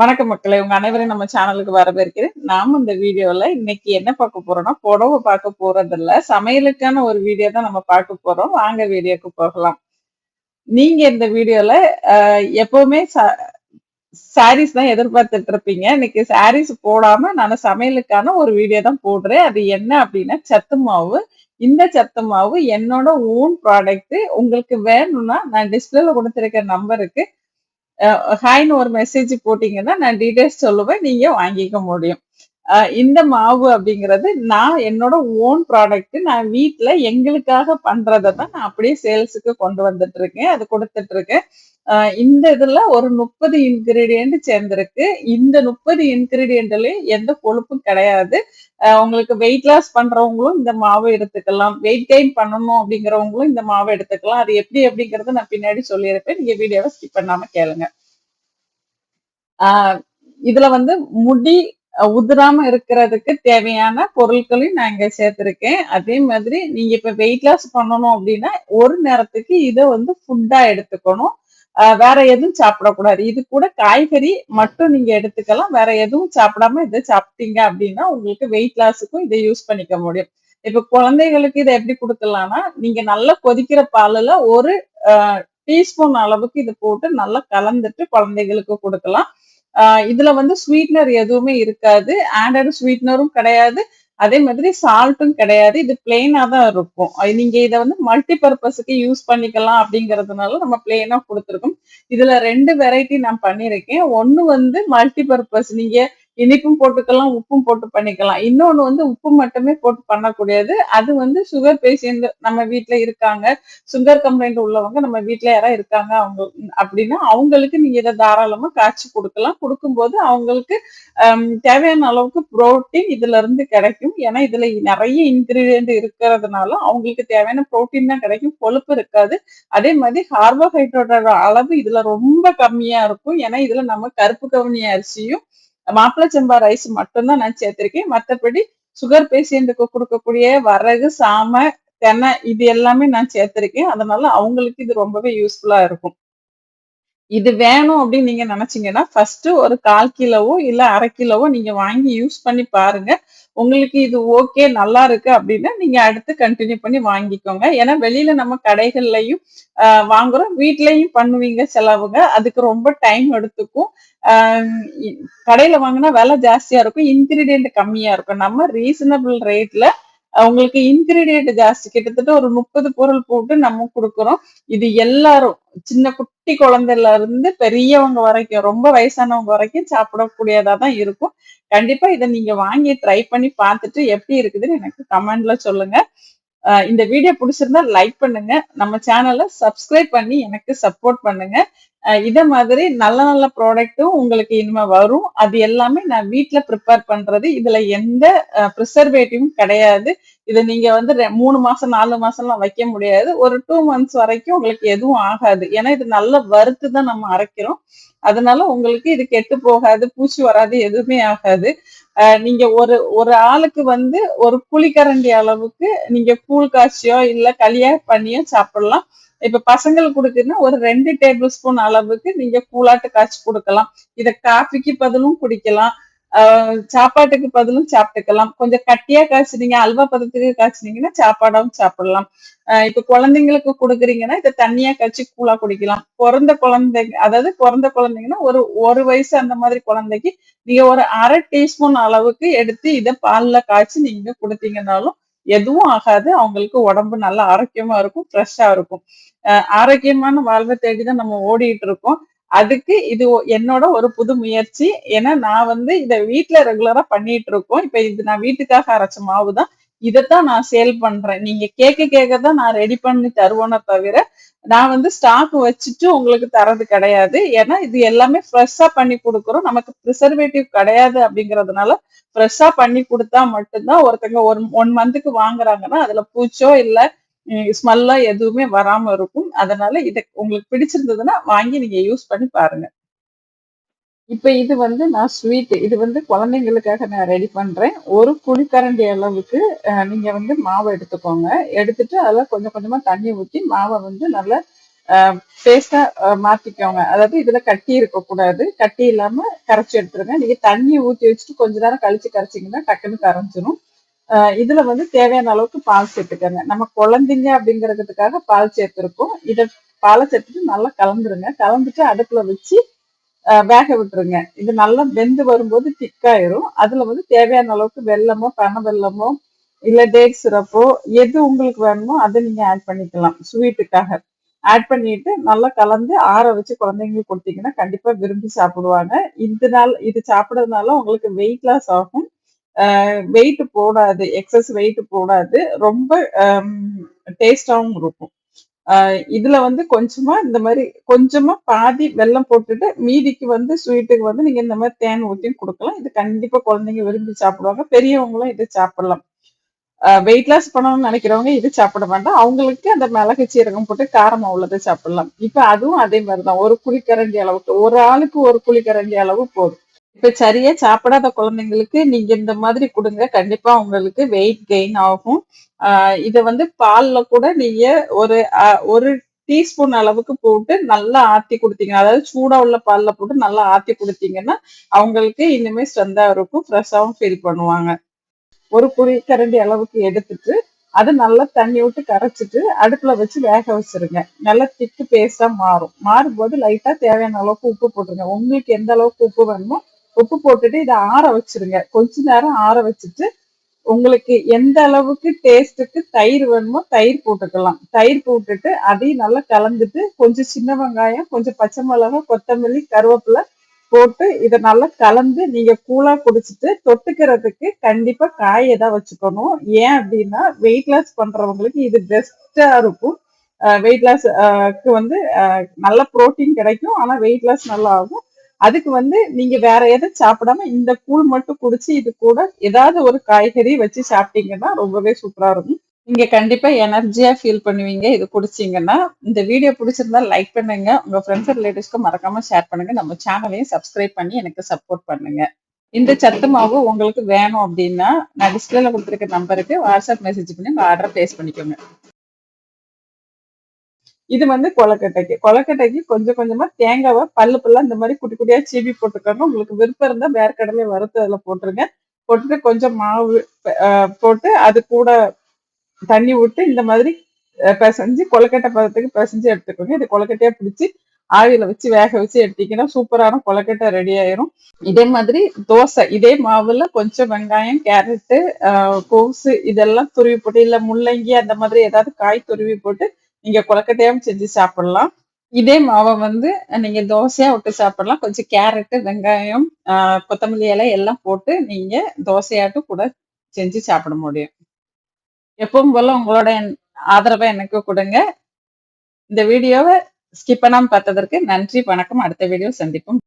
வணக்கம் மக்களே உங்க அனைவரையும் நம்ம சேனலுக்கு வரவேற்கிறேன். நாம இந்த வீடியோல இன்னைக்கு என்ன பார்க்க போறோம்னா புடவை பார்க்க போறது இல்ல சமையலுக்கான ஒரு வீடியோ தான் நம்ம பார்க்க போறோம். வாங்க வீடியோக்கு போகலாம். நீங்க இந்த வீடியோல எப்பவுமே சாரீஸ் தான் எதிர்பார்த்துட்டு இருப்பீங்க. இன்னைக்கு சாரீஸ் போடாம நான் சமையலுக்கான ஒரு வீடியோ தான் போடுறேன். அது என்ன அப்படின்னா சத்து மாவு. இந்த சத்து மாவு என்னோட ஓன் ப்ராடக்ட் உங்களுக்கு வேணும்னா நான் டிஸ்பிளேல கொடுத்திருக்க நம்பருக்கு ஹாய்னு ஒரு மெசேஜ் போட்டீங்கன்னா நான் டீடைல்ஸ் சொல்லுவேன் நீங்க வாங்கிக்க முடியும். இந்த மாவு அப்படிங்கிறது நான் என்னோட ஓன் ப்ராடக்ட் நான் வீட்ல எங்களுக்காக பண்றதை தான் நான் அப்படியே சேல்ஸுக்கு கொண்டு வந்துட்டு இருக்கேன் அது கொடுத்துட்டு இருக்கேன் இந்த இதுல ஒரு முப்பது இன்கிரீடியன்ட் சேர்ந்திருக்கு. இந்த முப்பது இன்கிரீடியன்ட்லயும் எந்த கொழுப்பும் கிடையாது. உங்களுக்கு வெயிட் லாஸ் பண்றவங்களும் இந்த மாவு எடுத்துக்கலாம். வெயிட் கெயின் பண்ணணும் அப்படிங்கிறவங்களும் இந்த மாவு எடுத்துக்கலாம். அது எப்படி அப்படிங்கறத நான் பின்னாடி சொல்லியிருப்பேன். நீங்க வீடியோவை ஸ்கிப் பண்ணாம கேளுங்க. ஆஹ் இதுல வந்து முடி உதிராம இருக்கிறதுக்கு தேவையான பொருட்களையும் நான் இங்க சேர்த்திருக்கேன். அதே மாதிரி நீங்க இப்ப வெயிட் லாஸ் பண்ணணும் அப்படின்னா ஒரு நேரத்துக்கு இதை வந்து ஃபுட்டா எடுத்துக்கணும். ஆஹ், வேற எதுவும் சாப்பிடக்கூடாது. இது கூட காய்கறி மட்டும் நீங்க எடுத்துக்கலாம். வேற எதுவும் சாப்பிடாம இதை சாப்பிட்டீங்க அப்படின்னா உங்களுக்கு வெயிட் லாஸுக்கும் இதை யூஸ் பண்ணிக்க முடியும். இப்ப குழந்தைகளுக்கு இதை எப்படி கொடுக்கலாம்னா நீங்க நல்லா கொதிக்கிற பாலுல ஒரு டீஸ்பூன் அளவுக்கு இது போட்டு நல்லா கலந்துட்டு குழந்தைகளுக்கு கொடுக்கலாம். இதுல வந்து ஸ்வீட்னர் எதுவுமே இருக்காது. ஆண்டட் ஸ்வீட்னரும் கிடையாது. அதே மாதிரி சால்ட்டும் கிடையாது. இது பிளெயினா தான் இருக்கும். நீங்க இதை வந்து மல்டி பர்பஸுக்கு யூஸ் பண்ணிக்கலாம் அப்படிங்கறதுனால நம்ம பிளெயினா கொடுத்துருக்கோம். இதுல ரெண்டு வெரைட்டி நான் பண்ணியிருக்கேன். ஒன்னு வந்து மல்டி பர்பஸ் நீங்க இனிப்பும் போட்டுக்கலாம் உப்பும் போட்டு பண்ணிக்கலாம். இன்னொன்று வந்து உப்பு மட்டுமே போட்டு பண்ணக்கூடியது. அது வந்து சுகர் பேஷண்ட் நம்ம வீட்டில் இருக்காங்க. சுகர் கம்ப்ளைண்ட் உள்ளவங்க நம்ம வீட்டில் யாராவது இருக்காங்க அவங்க அப்படின்னா அவங்களுக்கு நீங்கள் இதை தாராளமாக காய்ச்சி கொடுக்கலாம். கொடுக்கும்போது அவங்களுக்கு தேவையான அளவுக்கு புரோட்டீன் இதுல இருந்து கிடைக்கும். ஏன்னா இதில் நிறைய இன்கிரீடியன்ட் இருக்கிறதுனால அவங்களுக்கு தேவையான புரோட்டீன் தான் கிடைக்கும். கொழுப்பு இருக்காது. அதே மாதிரி கார்போஹைட்ரேட்டோட அளவு இதில் ரொம்ப கம்மியாக இருக்கும். ஏன்னா இதில் நம்ம கருப்பு கவனி அரிசியும் மாப்பிளை செம்பா ரைஸ் மட்டும்தான் நான் சேர்த்திருக்கேன். மற்றபடி சுகர் பேஷண்ட்டுக்கு கொடுக்கக்கூடிய வரகு சாமை தென்னை இது எல்லாமே நான் சேர்த்திருக்கேன். அதனால அவங்களுக்கு இது ரொம்பவே யூஸ்ஃபுல்லா இருக்கும். இது வேணும் அப்படின்னு நீங்க நினைச்சீங்கன்னா ஃபர்ஸ்ட் ஒரு கால் கிலோவோ இல்ல அரை கிலோவோ நீங்க வாங்கி யூஸ் பண்ணி பாருங்க. உங்களுக்கு இது ஓகே நல்லா இருக்கு அப்படின்னா நீங்க அடுத்து கண்டினியூ பண்ணி வாங்கிக்கோங்க. ஏன்னா வெளியில நம்ம கடைகள்லயும் வாங்குறோம். வீட்லயும் பண்ணுவீங்க செலவுங்க. அதுக்கு ரொம்ப டைம் எடுத்துக்கும். கடையில வாங்கினா விலை ஜாஸ்தியா இருக்கும். இன்கிரீடியன்ட் கம்மியா இருக்கும். நம்ம ரீசனபிள் ரேட்ல உங்களுக்கு இன்கிரீடியன்ட் ஜாஸ்தி. கிட்டத்தட்ட ஒரு முப்பது பொருள் போட்டு நம்ம கொடுக்குறோம். இது எல்லாரும் சின்ன குட்டி குழந்தைல இருந்து பெரியவங்க வரைக்கும் ரொம்ப வயசானவங்க வரைக்கும் சாப்பிடக்கூடியதா தான் இருக்கும். கண்டிப்பா இதை நீங்க வாங்கி ட்ரை பண்ணி பார்த்துட்டு எப்படி இருக்குதுன்னு எனக்கு கமெண்ட்ல சொல்லுங்க. இந்த வீடியோ பிடிச்சிருந்தா லைக் பண்ணுங்க. நம்ம சேனலை சப்ஸ்கிரைப் பண்ணி எனக்கு சப்போர்ட் பண்ணுங்க. இத மாதிரி நல்ல நல்ல ப்ராடக்ட்டும் உங்களுக்கு இனிமே வரும். அது எல்லாமே நான் வீட்டுல ப்ரிப்பேர் பண்றது. இதுல எந்த ப்ரிசர்வேட்டிவும் கிடையாது. இதை நீங்க வந்து ரெ- மூணு மாசம் நாலு மாசம்லாம் வைக்க முடியாது. ஒரு டூ மந்த்ஸ் வரைக்கும் உங்களுக்கு எதுவும் ஆகாது. ஏன்னா இது நல்ல வறுத்து தான் நம்ம அரைக்கிறோம். அதனால உங்களுக்கு இது கெட்டு போகாது பூச்சி வராது எதுவுமே ஆகாது. நீங்க ஒரு ஒரு ஆளுக்கு வந்து ஒரு புளிக்கரண்டி அளவுக்கு நீங்க கூழ் காய்ச்சியோ இல்ல களியா பண்ணியோ சாப்பிடலாம். இப்ப பசங்களுக்கு கொடுக்குன்னா ஒரு ரெண்டு டேபிள் ஸ்பூன் அளவுக்கு நீங்க கூழாட்டு காய்ச்சி கொடுக்கலாம். இத காஃபிக்கு பதிலும் குடிக்கலாம். ஆஹ் சாப்பாட்டுக்கு பதிலும் சாப்பிட்டுக்கலாம். கொஞ்சம் கட்டியா காய்ச்சினீங்க அல்வா பதத்துக்கு காய்ச்சினீங்கன்னா சாப்பாடாவும் சாப்பிடலாம். ஆஹ் இப்ப குழந்தைங்களுக்கு கொடுக்குறீங்கன்னா இதை தண்ணியா காய்ச்சி கூழா குடிக்கலாம். பிறந்த குழந்தைங்க அதாவது பிறந்த குழந்தைங்கன்னா ஒரு ஒரு வயசு அந்த மாதிரி குழந்தைக்கு நீங்க ஒரு அரை டீஸ்பூன் அளவுக்கு எடுத்து இதை பால்ல காய்ச்சி நீங்க கொடுத்தீங்கன்னாலும் எதுவும் ஆகாது. அவங்களுக்கு உடம்பு நல்லா ஆரோக்கியமா இருக்கும் ஃப்ரெஷ்ஷா இருக்கும். ஆரோக்கியமான வாழ்வை தேடி தான் நம்ம ஓடிட்டு இருக்கோம். அதுக்கு இது என்னோட ஒரு புது முயற்சி. ஏன்னா நான் வந்து இதை வீட்டுல ரெகுலரா பண்ணிட்டு இருக்கோம். இப்ப இது நான் வீட்டுக்காக அரைச்ச மாவு தான் இதைத்தான் நான் சேல் பண்றேன். நீங்க கேட்க கேட்க தான் நான் ரெடி பண்ணி தருவோன்னு தவிர நான் வந்து ஸ்டாக் வச்சுட்டு உங்களுக்கு தரது கிடையாது. ஏன்னா இது எல்லாமே ஃப்ரெஷ்ஷா பண்ணி கொடுக்குறோம். நமக்கு ப்ரிசர்வேட்டிவ் கிடையாது அப்படிங்கறதுனால ஃப்ரெஷ்ஷா பண்ணி கொடுத்தா மட்டும்தான் ஒருத்தங்க ஒரு ஒன் மந்த்துக்கு வாங்குறாங்கன்னா அதுல பூச்சோ இல்ல ஸ்மெல்லோ எதுவுமே வராம இருக்கும். அதனால இதை உங்களுக்கு பிடிச்சிருந்ததுன்னா வாங்கி நீங்க யூஸ் பண்ணி பாருங்க. இப்ப இது வந்து நான் ஸ்வீட் இது வந்து குழந்தைங்களுக்காக நான் ரெடி பண்றேன். ஒரு குழிக்கரண்டி அளவுக்கு நீங்கள் நீங்க வந்து மாவை எடுத்துக்கோங்க. எடுத்துட்டு அதுல கொஞ்சம் கொஞ்சமா தண்ணி ஊத்தி மாவை வந்து நல்லா பேஸ்டா மாத்திக்கோங்க. அதாவது இதுல கட்டி இருக்க கூடாது. கட்டி இல்லாம கரைச்சி எடுத்துருங்க. நீங்க தண்ணி ஊத்தி வச்சுட்டு கொஞ்ச நேரம் கழிச்சு கரைச்சிங்கன்னா டக்குன்னு கரைஞ்சிரும். இதுல வந்து தேவையான அளவுக்கு பால் சேர்த்துக்கோங்க. நம்ம குழந்தைங்க அப்படிங்கிறதுக்காக பால் சேர்த்துருக்கோம். இதை பாலை சேர்த்துட்டு நல்லா கலந்துருங்க. கலந்துட்டு அடுப்புல வச்சு வேக விட்டுருங்க. இது நல்லா வெந்து வரும்போது திக்காயிரும் அதுல வந்து தேவையான அளவுக்கு வெல்லமோ பனை வெல்லமோ இல்ல டேட் சிரப்போ எது உங்களுக்கு வேணுமோ அதை நீங்க ஆட் பண்ணிக்கலாம். ஸ்வீட்டுக்காக ஆட் பண்ணிட்டு நல்லா கலந்து ஆற வச்சு குழந்தைங்களுக்கு கொடுத்தீங்கன்னா கண்டிப்பா விரும்பி சாப்பிடுவாங்க. இதனால இது சாப்பிடறதுனால உங்களுக்கு வெயிட் லாஸ் ஆகும். வெயிட் போடாது. எக்ஸஸ் வெயிட் போடாது. ரொம்ப டேஸ்டாகவும் இருக்கும். இதுல வந்து கொஞ்சமா இந்த மாதிரி கொஞ்சமா பாதி வெல்லம் போட்டுட்டு மீதிக்கு வந்து ஸ்வீட்டுக்கு வந்து நீங்க இந்த மாதிரி தேன் ஊற்றியும் கொடுக்கலாம். இது கண்டிப்பா குழந்தைங்க விரும்பி சாப்பிடுவாங்க. பெரியவங்களும் இது சாப்பிடலாம். வெயிட் லாஸ் பண்ணணும்னு நினைக்கிறவங்க இது சாப்பிட வேண்டாம் அவங்களுக்கு அந்த மிளகு சீரகம் போட்டு காரமா உள்ளதை சாப்பிடலாம். இப்ப அதுவும் அதே மாதிரிதான். ஒரு குழிக்கரண்டி அளவுக்கு ஒரு ஆளுக்கு ஒரு குழிக்கரண்டி அளவு போதும். இப்ப சரியா சாப்பிடாத குழந்தைங்களுக்கு நீங்க இந்த மாதிரி கொடுங்க. கண்டிப்பா உங்களுக்கு வெயிட் கெயின் ஆகும். ஆஹ் வந்து பால்ல கூட நீங்க ஒரு ஒரு டீஸ்பூன் அளவுக்கு போட்டு நல்லா ஆத்தி கொடுத்தீங்க அதாவது சூடா உள்ள பால்ல போட்டு நல்லா ஆத்தி கொடுத்தீங்கன்னா அவங்களுக்கு இன்னுமே ஸ்ட்ரெந்தா இருக்கும் ஃப்ரெஷ்ஷாவும் ஃபீல் பண்ணுவாங்க. ஒரு குழி கரண்டி அளவுக்கு எடுத்துட்டு அதை நல்லா தண்ணி விட்டு கரைச்சிட்டு அடுப்புல வச்சு வேக வச்சிருங்க. நல்லா திக்கு பேஸ்டா மாறும். மாறும்போது லைட்டா தேவையான அளவுக்கு உப்பு போட்டுருங்க. உங்களுக்கு எந்த அளவுக்கு உப்பு வேணுமோ உப்பு போட்டுட்டு இதை ஆற வச்சிருங்க. கொஞ்ச நேரம் ஆற வச்சுட்டு உங்களுக்கு எந்த அளவுக்கு டேஸ்ட்டுக்கு தயிர் வேணுமோ தயிர் போட்டுக்கலாம். தயிர் போட்டுட்டு அதையும் நல்லா கலந்துட்டு கொஞ்சம் சின்ன வெங்காயம் கொஞ்சம் பச்சை மிளகாய் கொத்தமல்லி கருவேப்பிலை போட்டு இதை நல்லா கலந்து நீங்க கூலா குடிச்சிட்டு தொட்டுக்கிறதுக்கு கண்டிப்பா காயை தான் வச்சுக்கணும். ஏன் அப்படின்னா வெயிட் லாஸ் பண்றவங்களுக்கு இது பெஸ்டா இருக்கும். வெயிட் லாஸ்க்கு வந்து நல்ல ப்ரோட்டீன் கிடைக்கும். ஆனா வெயிட் லாஸ் நல்லா ஆகும் அதுக்கு வந்து நீங்க வேற எதுவும் சாப்பிடாம இந்த கூழ் மட்டும் குடிச்சு இது கூட ஏதாவது ஒரு காய்கறி வச்சு சாப்பிட்டீங்கன்னா ரொம்பவே சூப்பரா இருக்கும். நீங்க கண்டிப்பா எனர்ஜியா ஃபீல் பண்ணுவீங்க. இது குடிச்சீங்கன்னா இந்த வீடியோ பிடிச்சிருந்தா லைக் பண்ணுங்க. உங்க ஃப்ரெண்ட்ஸ் ரிலேட்டிவ்ஸ்க்கு மறக்காம ஷேர் பண்ணுங்க. நம்ம சேனலையும் சப்ஸ்கிரைப் பண்ணி எனக்கு சப்போர்ட் பண்ணுங்க. இந்த சத்து மாவு உங்களுக்கு வேணும் அப்படின்னா நான் டிஸ்பிளேல கொடுத்துருக்க நம்பருக்கு வாட்ஸ்அப் மெசேஜ் பண்ணி உங்க ஆர்டர் பிளேஸ் பண்ணிக்கோங்க. இது வந்து கொலக்கட்டைக்கு கொலக்கட்டைக்கு கொஞ்சம் கொஞ்சமா தேங்காவை பல்லு பல்லா இந்த மாதிரி குட்டி குட்டியா சீவி போட்டுக்கணும் உங்களுக்கு விருப்பம் இருந்தா வேர்க்கடலை வறுத்து அதுல போட்டுருங்க. போட்டுட்டு கொஞ்சம் மாவு போட்டு அது கூட தண்ணி விட்டு இந்த மாதிரி பிசைஞ்சு கொலக்கட்டை பதத்துக்கு பிசைஞ்சு எடுத்துக்கோங்க. இது கொலக்கட்டையா பிடிச்சி ஆவியில வச்சு வேக வச்சு எடுத்தீங்கன்னா சூப்பரான கொலக்கட்டை ரெடி ஆயிரும். இதே மாதிரி தோசை இதே மாவுல கொஞ்சம் வெங்காயம் கேரட்டு கோசு இதெல்லாம் துருவி போட்டு இல்ல முள்ளங்கி அந்த மாதிரி ஏதாவது காய் துருவி போட்டு நீங்க கொலக்கட்டையாவும் செஞ்சு சாப்பிடலாம். இதே மாவை வந்து நீங்க தோசையா விட்டு சாப்பிடலாம். கொஞ்சம் கேரட்டு வெங்காயம் கொத்தமல்லி இலை எல்லாம் போட்டு நீங்க தோசையாட்டும் கூட செஞ்சு சாப்பிட முடியும். எப்பவும் போல உங்களோட ஆதரவை எனக்கு கொடுங்க. இந்த வீடியோவை ஸ்கிப் பண்ணாமல் பார்த்ததற்கு நன்றி வணக்கம். அடுத்த வீடியோ சந்திப்போம்.